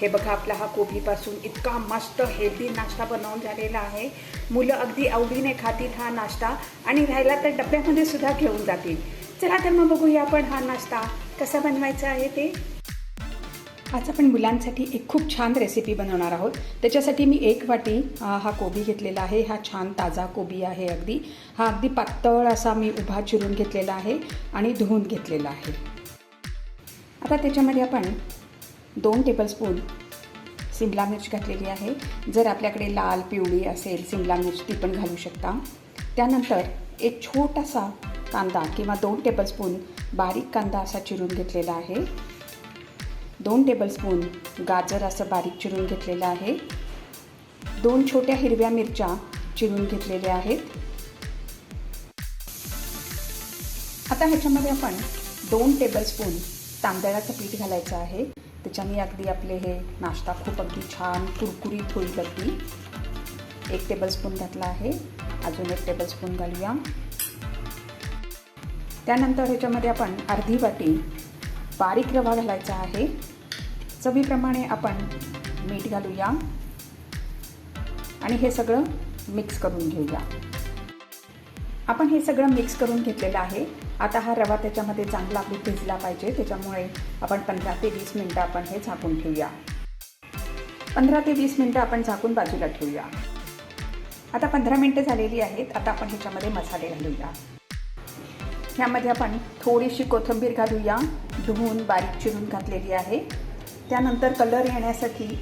हे बघा आपला हा कोबीपासून इतका मस्त हेल्दी नाश्ता बनवून झालेला आहे. मुलं अगदी आवडीने खातील हा नाश्ता आणि राहिला तर डब्यामध्ये सुद्धा घेऊन जातील. चला तर मग बघूया आपण हा नाश्ता कसा बनवायचा आहे ते. आज आपण मुलांसाठी एक खूप छान रेसिपी बनवणार आहोत. त्याच्यासाठी मी एक वाटी हा कोबी घेतलेला आहे. हा छान ताजा कोबी आहे अगदी. हा अगदी पातळ असा मी उभा चिरून घेतलेला आहे आणि धुवून घेतलेला आहे. आता त्याच्यामध्ये आपण दोन टेबलस्पून सिमला मिर्च घातलेली आहे. जर आपल्याकडे लाल पिवळी असेल सिमला मिर्च ती पण घालू शकता. त्यानंतर एक छोटासा कांदा किंवा दोन टेबलस्पून बारीक कांदा असा चिरून घेतलेला आहे. दोन टेबलस्पून गाजर असं बारीक चिरून घेतलेलं आहे. दोन छोट्या हिरव्या मिरच्या चिरून घेतलेल्या आहेत. आता ह्याच्यामध्ये आपण दोन टेबलस्पून तांदळाचं पीठ घालायचं आहे. त्याच्याने अगदी आपले हे नाश्ता खूप अगदी छान कुरकुरीत होईल अगदी. एक टेबलस्पून घातला आहे. अजून एक टेबलस्पून घालूया. त्यानंतर ह्याच्यामध्ये आपण अर्धी वाटी बारीक रवा घालायचा आहे. चवीप्रमाणे आपण मीठ घालूया. आणि हे सगळं मिक्स करून घेऊया. आपण हे सगळं मिक्स करून घेतलेलं आहे. आता हा रवा त्याच्यामध्ये चांगला आपली भिजला पाहिजे. त्याच्यामुळे आपण पंधरा ते वीस मिनटं आपण हे झाकून ठेवूया. पंधरा ते वीस मिनटं आपण झाकून बाजूला ठेवूया. आता पंधरा मिनटं झालेली आहेत. आता आपण ह्याच्यामध्ये मसाले घालूया. ह्यामध्ये आपण थोडीशी कोथिंबीर घालूया. धुवून बारीक चिरून घातलेली आहे. त्यानंतर कलर येण्यासाठी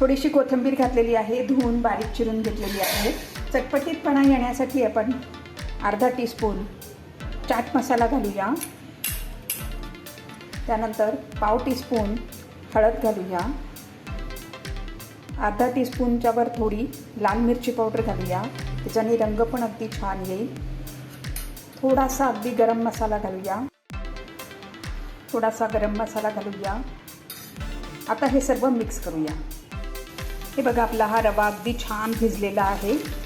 थोडीशी कोथिंबीर घातलेली आहे. धुवून बारीक चिरून घेतलेली आहे. चटपटीतपणा येण्यासाठी आपण अर्धा टीस्पून चाट मसाला घालूया. त्यानंतर पाव टीस्पून हळद घालूया. अर्धा टीस्पूनच्या वर थोडी लाल मिरची पावडर घालूया. त्याच्याने रंग पण अगदी छान येईल. थोडासा अगदी गरम मसाला घालूया. थोडासा गरम मसाला घालूया. आता हे सर्व मिक्स करूया. हे बघा आपला हा रवा अगदी छान भिजलेला आहे.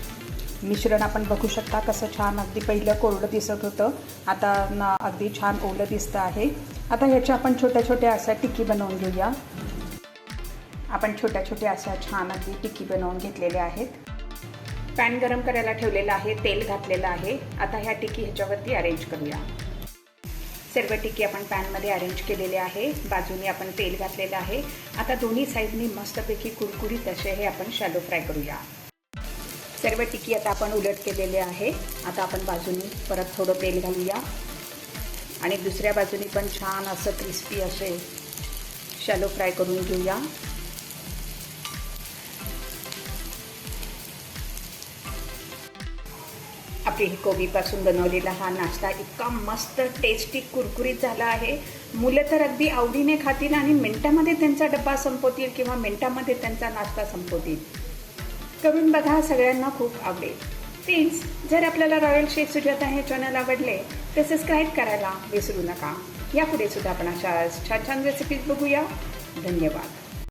मिश्रण आपण बघू शकता कसं छान अगदी पहिलं कोरडं दिसत होतं. आता ना अगदी छान ओलं दिसतं आहे. आता ह्याच्या आपण छोट्या छोट्या अशा टिक्की बनवून घेऊया. आपण छोट्या छोट्या अशा छान अगदी टिक्की बनवून घेतलेल्या आहेत. पॅन गरम करायला ठेवलेलं आहे तेल घातलेलं आहे. आता ह्या टिक्की ह्याच्यावरती अरेंज करूया. सर्व टिक्की आपण पॅनमध्ये अरेंज केलेले आहे. बाजूने आपण तेल घातलेलं आहे. आता दोन्ही साईडनी मस्तपैकी कुरकुरीत असे हे आपण शॅलो फ्राय करूया. सर्व टिकी आता आपण उलट केलेले आहे आता आपण बाजूनी परत थोडं तेल घालूया. आणि दुसऱ्या बाजूनी पण छान असं क्रिस्पी असे शॅलो फ्राय करून घेऊया. आपली ही कोबीपासून बनवलेला हा नाश्ता इतका मस्त टेस्टी कुरकुरीत झाला आहे. मुलं तर अगदी आवडीने खातील आणि मिनटामध्ये त्यांचा डब्बा संपवतील किंवा मिनटामध्ये त्यांचा नाश्ता संपवतील. करून बघा सगळ्यांना खूप आवडेल. फ्रेंड्स जर आपल्याला रॉयल शेफ सुजाता हे चॅनल आवडले तर सबस्क्राईब करायला विसरू नका. यापुढे सुद्धा आपण अशा छान छान रेसिपीज बघूया. धन्यवाद.